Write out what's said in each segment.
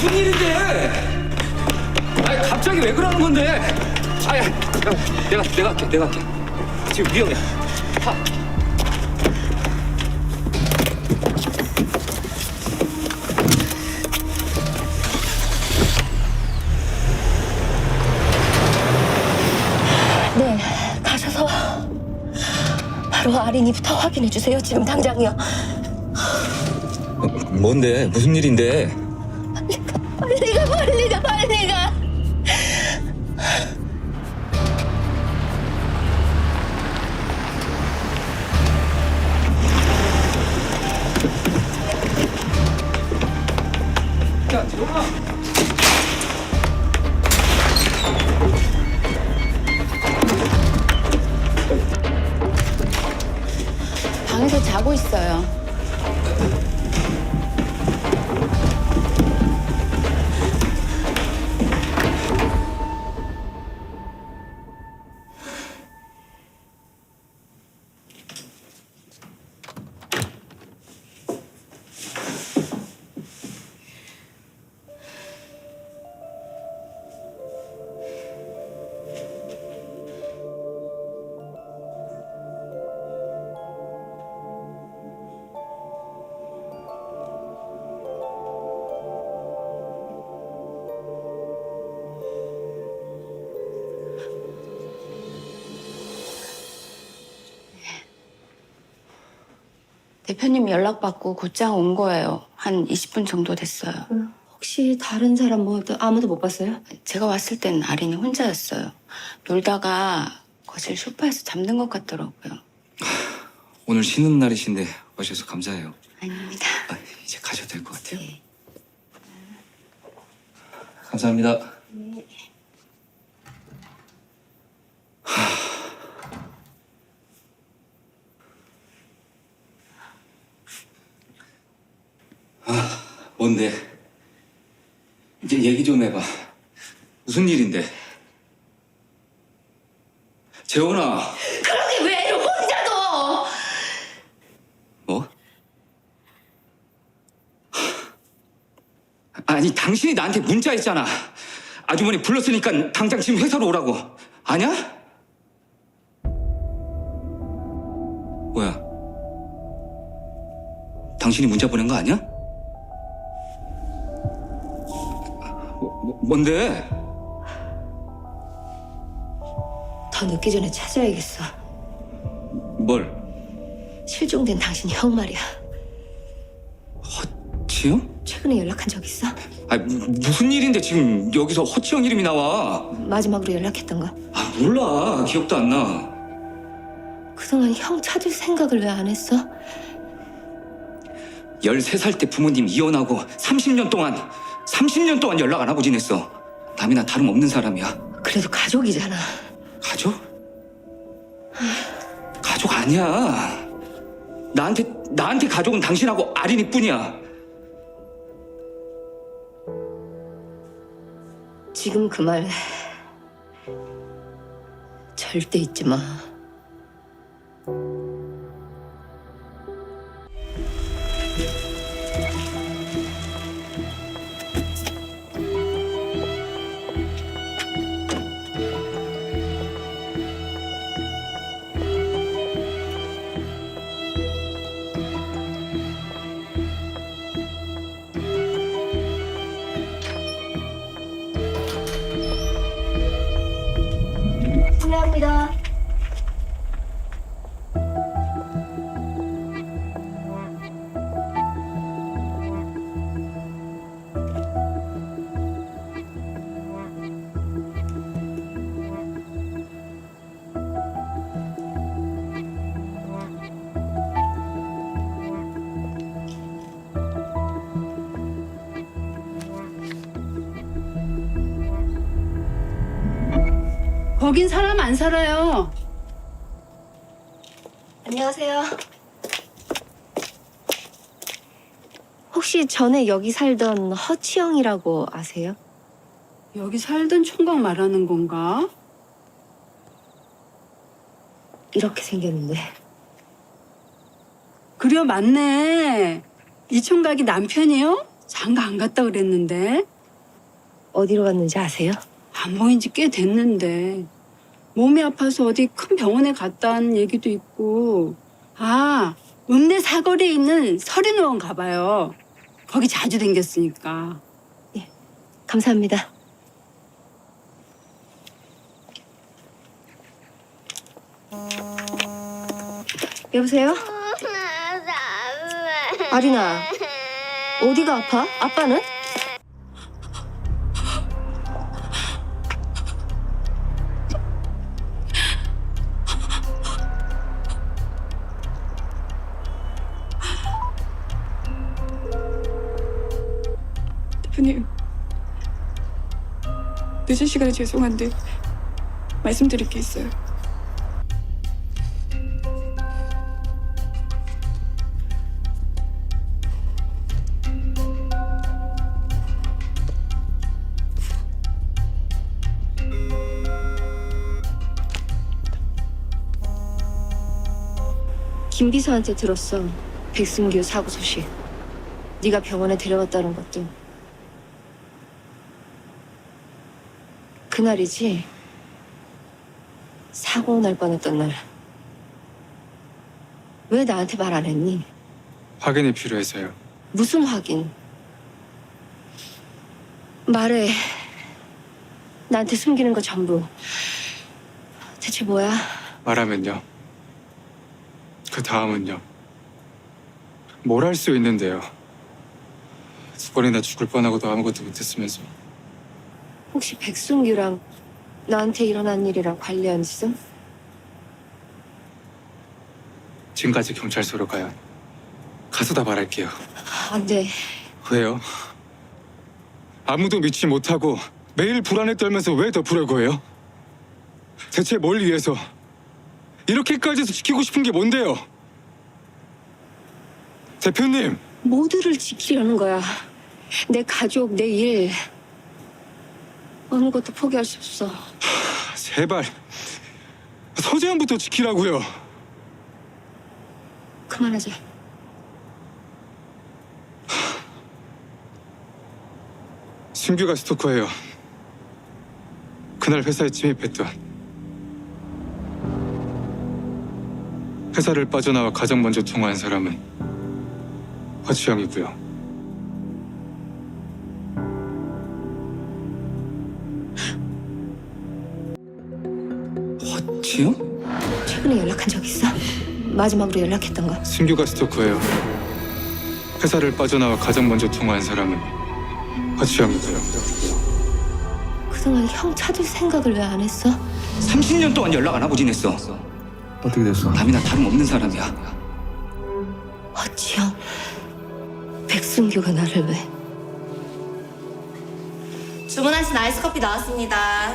무슨 일인데? 아니 갑자기 왜 그러는 건데? 아야, 내가 내가 할게, 내가 할게. 지금 위험해. 하. 네, 가셔서 바로 아린이부터 확인해 주세요. 지금 당장요. 뭔데? 무슨 일인데? 빨리 가, 빨리 가, 빨리 가. 방에서 자고 있어요. 대표님 연락받고 곧장 온 거예요. 한 20분 정도 됐어요. 혹시 다른 사람 뭐 아무도 못 봤어요? 제가 왔을 땐 아린이 혼자였어요. 놀다가 거실 소파에서 잠든 것 같더라고요. 오늘 쉬는 날이신데 와주셔서 감사해요. 아닙니다. 아, 이제 가셔도 될 것 같아요. 네. 감사합니다. 하... 뭔데? 이제 얘기 좀 해봐. 무슨 일인데? 재원아, 그러게 왜 혼자 둬? 뭐? 아니 당신이 나한테 문자했잖아. 아주머니 불렀으니까 당장 지금 회사로 오라고. 아냐? 뭐야? 당신이 문자 보낸 거 아니야? 뭔데? 더 늦기 전에 찾아야겠어. 뭘? 실종된 당신 형 말이야. 지영? 최근에 연락한 적 있어? 아니 무- 무슨 일인데 지금 여기서 허치영 이름이 나와? 마지막으로 연락했던 거. 아 몰라 기억도 안 나. 그동안 형 찾을 생각을 왜 안 했어? 13살 때 부모님 이혼하고 30년 동안 30년 동안 연락 안 하고 지냈어. 남이나 다름없는 사람이야. 그래도 가족이잖아. 가족? 가족 아니야. 나한테 나한테 가족은 당신하고 아린이뿐이야. 지금 그 말 절대 잊지 마. 거긴 사람 안 살아요. 안녕하세요. 혹시 전에 여기 살던 허치영이라고 아세요? 여기 살던 총각 말하는 건가? 이렇게 생겼는데 그려 맞네. 이 총각이 남편이요? 장가 안 갔다 그랬는데 어디로 갔는지 아세요? 안 보인 지 꽤 됐는데 몸이 아파서 어디 큰 병원에 갔다는 얘기도 있고 아 읍내 사거리에 있는 서린의원 가봐요. 거기 자주 댕겼으니까. 감사합니다. 여보세요? 아리나, 어디가 아파? 아빠는? 대표님, 늦은 시간에 죄송한데 말씀드릴 게 있어요. 김 비서한테 들었어. 백승규 사고 소식. 네가 병원에 데려갔다는 것도. 그날이지. 사고 날 뻔했던 날. 왜 나한테 말 안 했니? 확인이 필요해서요. 무슨 확인? 말해. 나한테 숨기는 거 전부. 대체 뭐야? 말하면요. 그 다음은요. 뭘 할 수 있는데요. 두 번이나 죽을 뻔하고도 아무것도 못했으면서 혹시 백승규랑 나한테 일어난 일이랑 관련 있어? 지금까지 경찰서로 가요. 가서 다 말할게요. 안 돼. 왜요? 아무도 믿지 못하고 매일 불안에 떨면서 왜 덮으려고 해요? 대체 뭘 위해서? 이렇게까지 해서 지키고 싶은 게 뭔데요? 대표님! 모두를 지키려는 거야. 내 가족, 내 일. 어느 것도 포기할 수 없어. 제발 서재현부터 지키라고요. 그만하자. 신규가 스토커예요. 그날 회사에 침입했던 회사를 빠져나와 가장 먼저 통화한 사람은 허치영이고요. 지영? 최근에 연락한 적 있어? 마지막으로 연락했던 거. 신규가 스토커예요. 회사를 빠져나와 가장 먼저 통화한 사람은 허치영이고요. 그동안 형 찾을 생각을 왜 안 했어? 30년 동안 연락 안 하고 지냈어. 어떻게 됐어? 남이나 다름없는 사람이야. 어찌형. 백승규가 나를 왜? 주문하신 아이스 커피 나왔습니다.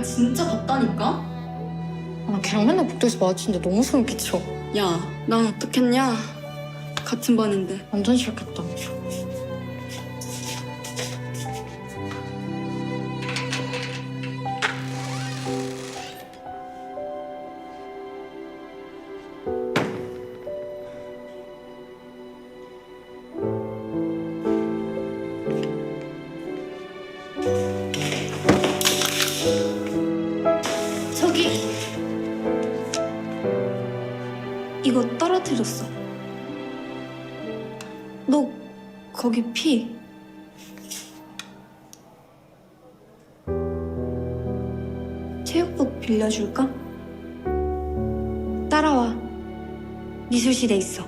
진짜 봤다니까? 아, 나 걔랑 맨날 복도에서 마주치는데 너무 소름 끼쳐. 야, 난 어떻겠냐? 같은 반인데. 완전 싫겠다. 이거 떨어뜨렸어. 너 거기 피. 체육복 빌려줄까? 따라와. 미술실에 있어.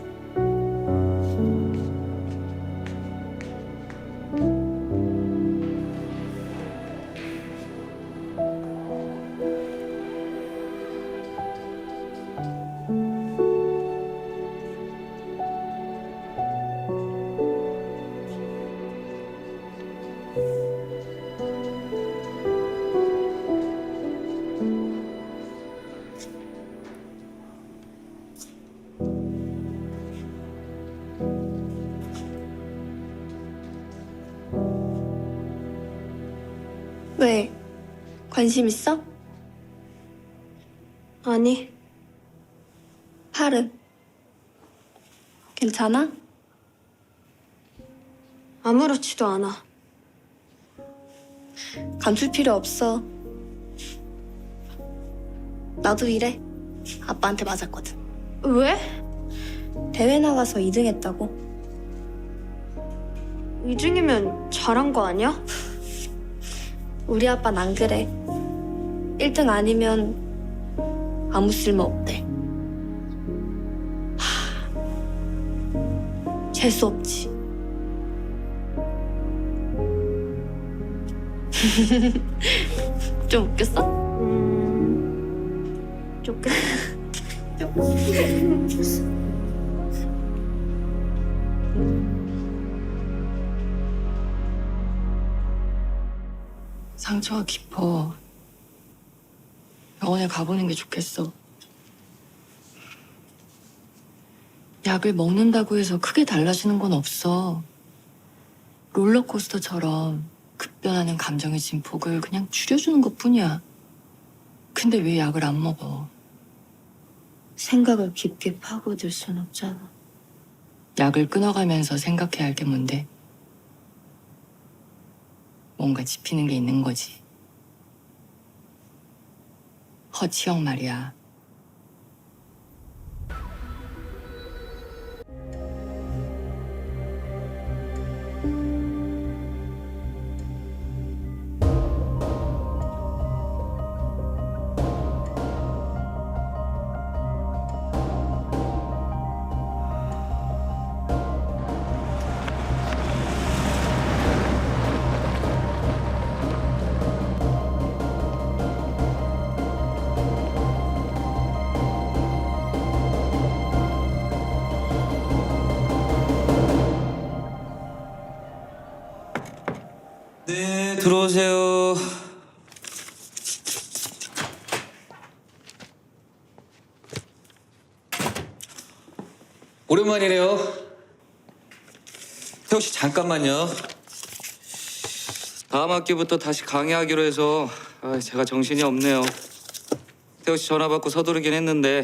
관심 있어? 아니. 파르. 괜찮아? 아무렇지도 않아. 감출 필요 없어. 나도 이래. 아빠한테 맞았거든. 왜? 대회 나가서 2등 했다고. 2등이면 잘한 거 아니야? 우리 아빠는 안 그래. 1등 아니면 아무 쓸모 없대. 재수 없지. 좀 웃겼어? 웃겼어. 상처가 깊어. 병원에 가보는 게 좋겠어. 약을 먹는다고 해서 크게 달라지는 건 없어. 롤러코스터처럼 급변하는 감정의 진폭을 그냥 줄여주는 것 뿐이야. 근데 왜 약을 안 먹어? 생각을 깊게 파고들 순 없잖아. 약을 끊어가면서 생각해야 할 게 뭔데? 뭔가 짚히는 게 있는 거지. 허치영 말이야. 네, 들어오세요. 오랜만이네요. 태호 씨 잠깐만요. 다음 학기부터 다시 강의하기로 해서 아, 제가 정신이 없네요. 태호 씨 전화 받고 서두르긴 했는데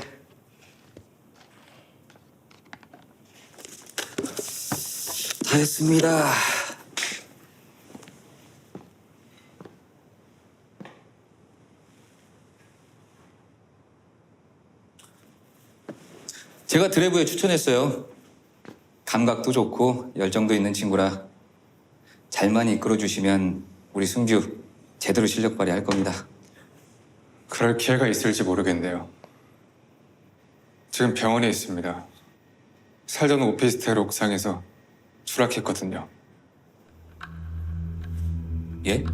다 했습니다. 제가 드래브에 추천했어요. 감각도 좋고 열정도 있는 친구라 잘만 이끌어 주시면 우리 승규 제대로 실력 발휘할 겁니다. 그럴 기회가 있을지 모르겠네요. 지금 병원에 있습니다. 살던 오피스텔 옥상에서 추락했거든요. 예?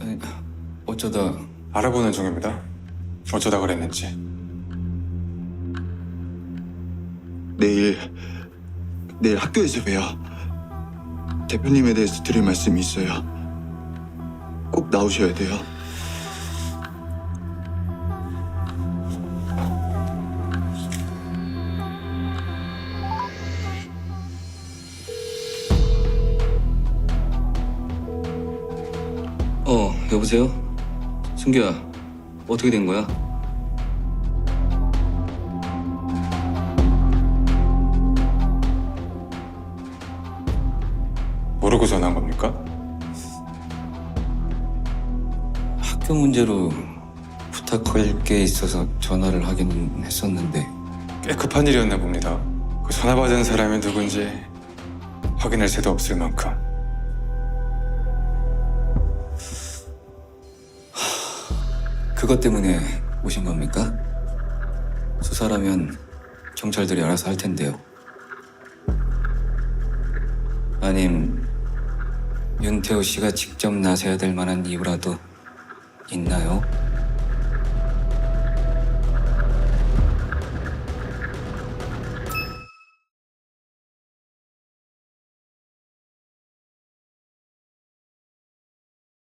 아니, 어쩌다 알아보는 중입니다. 어쩌다 그랬는지. 내일 내일 학교에서 봬요. 대표님에 대해서 드릴 말씀이 있어요. 꼭 나오셔야 돼요. 어, 여보세요? 승규야, 어떻게 된 거야? 모르고 전화한 겁니까? 학교 문제로 부탁할 게 있어서 전화를 하긴 했었는데 꽤 급한 일이었나 봅니다. 그 전화 받은 사람이 누군지 확인할 새도 없을 만큼. 그것 때문에 오신 겁니까? 수사라면 경찰들이 알아서 할 텐데요. 아님 윤태호 씨가 직접 나서야 될 만한 이유라도 있나요?